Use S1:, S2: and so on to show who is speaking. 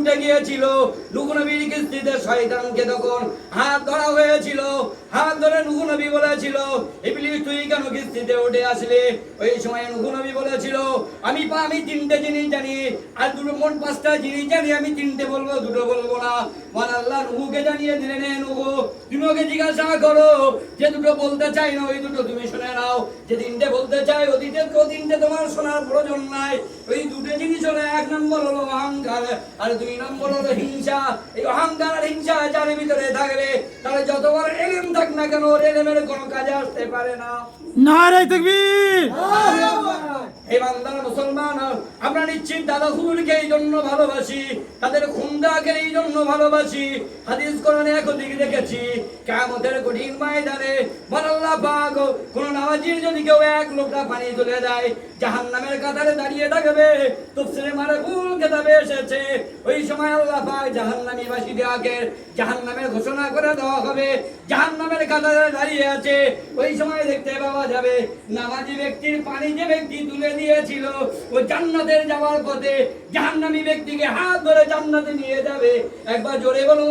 S1: উঠে গিয়েছিল। নুহু নবীর কিস্তিতে শয়তানকে তখন হাত ধরা হয়েছিল। হাত ধরে নুহু নবী বলেছিল ইবলিস তুই কেন কিস্তিতে উঠে আসলে? ওই সময় নুহু নবী বলেছিল, আমি পা, আমি তিনটে জিনিস জানি, আর দুটো মোট পাঁচটা জিনিস জানি, আমি তিনটে বলব, দুটো বলব না। মান আল্লাহ নুহুকে জানিয়ে দিলেন "এ নুহু তুমি ওকে জিজ্ঞাসা করো যে দুটো বলতে চাই না, ওই দুটো তুমি শুনে নাও। যে তিনটে বলতে চাই তিনটে ও তিনটে তোমার শোনার প্রয়োজন নাই। ওই দুটো জিনিস হলো এক নম্বর হলো অহংকার আর দুই নম্বর হলো হিংসা। এই অহংকার আর হিংসা যার ভিতরে থাকবে তাহলে যতবার এলেম থাক না কেন ওর এলেমের কোনো কাজে আসতে পারে না।
S2: নারায় তকবীর!
S1: হে বান্দার মুসলমান আমরা নিশ্চিত দাদা হুজুরকে এই জন্য ভালোবাসি তাদের খুন্দাকে এই জন্য ভালোবাসি। হাদিস কোরআনে এক দেখেছি কঠিন ময়দানে ওই সময় দেখতে পাওয়া যাবে ব্যক্তির পানি যে ব্যক্তি তুলে দিয়েছিল, ও জান্নাতের যাওয়ার পথে জাহান্নামী ব্যক্তিকে হাত ধরে জান্নাতে নিয়ে যাবে। একবার জোরে বলুন।